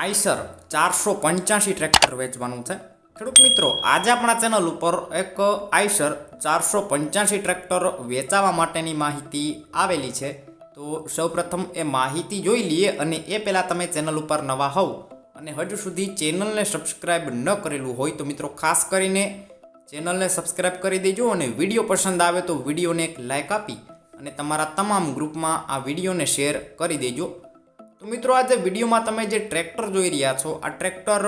Eicher ચારસો પંચ્યાસી tractor વેચવાનું છે. ખેડૂત મિત્રો, આજે આપણા ચેનલ ઉપર એક આઈસર ચારસો પંચ્યાસી ટ્રેક્ટર વેચાવા માટેની માહિતી આવેલી છે. તો સૌપ્રથમ એ માહિતી જોઈ લઈએ અને એ પહેલાં તમે ચેનલ ઉપર નવા હોવ અને હજુ સુધી ચેનલને સબસ્ક્રાઇબ ન કરેલું હોય તો મિત્રો ખાસ કરીને ચેનલને સબસ્ક્રાઇબ કરી દેજો અને વીડિયો પસંદ આવે તો વિડીયોને એક લાઇક આપી અને તમારા તમામ ગ્રુપમાં આ વિડીયોને શેર કરી દેજો. તો મિત્રો આજે વિડીયોમાં તમે જે ટ્રેક્ટર જોઈ રહ્યા છો, આ ટ્રેક્ટર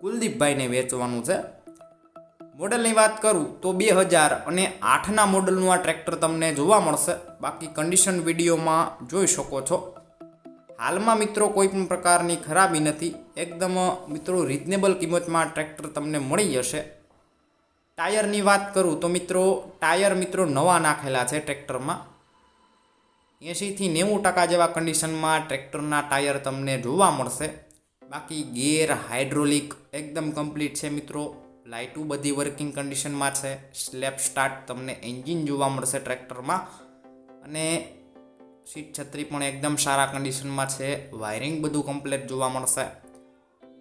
કુલદીપભાઈને વેચવાનું છે. મોડલની વાત કરું તો બે હજાર અને આઠના મોડલનું આ ટ્રેક્ટર તમને જોવા મળશે. બાકી કન્ડિશન વિડીયોમાં જોઈ શકો છો. હાલમાં મિત્રો કોઈ પણ પ્રકારની ખરાબી નથી. એકદમ મિત્રો રિઝનેબલ કિંમતમાં ટ્રેક્ટર તમને મળી જશે. ટાયરની વાત કરું તો મિત્રો ટાયર મિત્રો નવા નાખેલા છે ટ્રેક્ટરમાં. એંશીથી નેવું ટકા જેવા કન્ડિશનમાં ટ્રેક્ટરના ટાયર તમને જોવા મળશે. બાકી ગેર હાઇડ્રોલિક એકદમ કમ્પ્લીટ છે મિત્રો. લાઇટું બધી વર્કિંગ કન્ડિશનમાં છે. સ્લેપ સ્ટાર્ટ તમને એન્જિન જોવા મળશે ટ્રેક્ટરમાં. અને સીટ છત્રી પણ એકદમ સારા કન્ડિશનમાં છે. વાયરિંગ બધું કમ્પ્લીટ જોવા મળશે.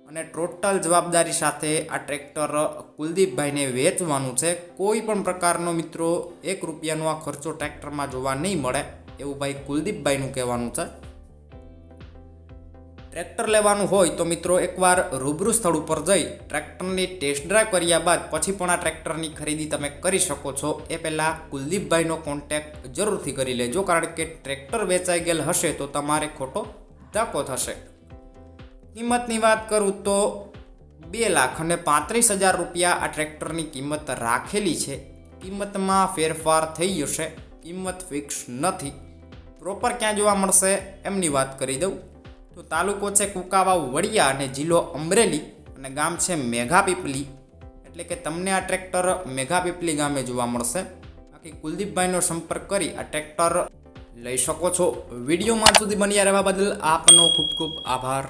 અને ટોટલ જવાબદારી સાથે આ ટ્રેક્ટર કુલદીપભાઈને વેચવાનું છે. કોઈ પણ પ્રકારનો મિત્રો એક રૂપિયાનો આ ખર્ચો ટ્રેક્ટરમાં જોવા નહીં મળે. એવું ભાઈ કુલદીપભાઈનું કહેવાનું છે. ટ્રેક્ટર લેવાનું હોય તો મિત્રો એકવાર રૂબરૂ સ્થળ ઉપર જઈ ટ્રેક્ટરની ટેસ્ટ ડ્રાઈવ કર્યા બાદ પછી પણ આ ટ્રેક્ટરની ખરીદી તમે કરી શકો છો. એ પહેલાં કુલદીપભાઈનો કોન્ટેક્ટ જરૂરથી કરી લેજો, કારણ કે ટ્રેક્ટર વેચાઈ ગયેલ હશે તો તમારે ખોટો ધક્કો થશે. કિંમતની વાત કરું તો બે લાખ અને પાંત્રીસ હજાર રૂપિયા આ ટ્રેક્ટરની કિંમત રાખેલી છે. કિંમતમાં ફેરફાર થઈ જશે. કિંમત ફિક્સ નથી. પ્રોપર ક્યાં જોવા મળશે એમની વાત કરી દઉં. તો તાલુકો છે કુકાવાવ, વડિયા અને જિલ્લો અમરેલી અને ગામ છે મેઘાપીપલી. એટલે કે તમને આ ટ્રેક્ટર મેઘાપીપલી ગામે જોવા મળશે. બાકી કુલદીપભાઈનો સંપર્ક કરી આ ટ્રેક્ટર લઈ શકો છો. વિડીયોમાં સુધી બન્યા રહેવા બદલ આપનો ખૂબ ખૂબ આભાર.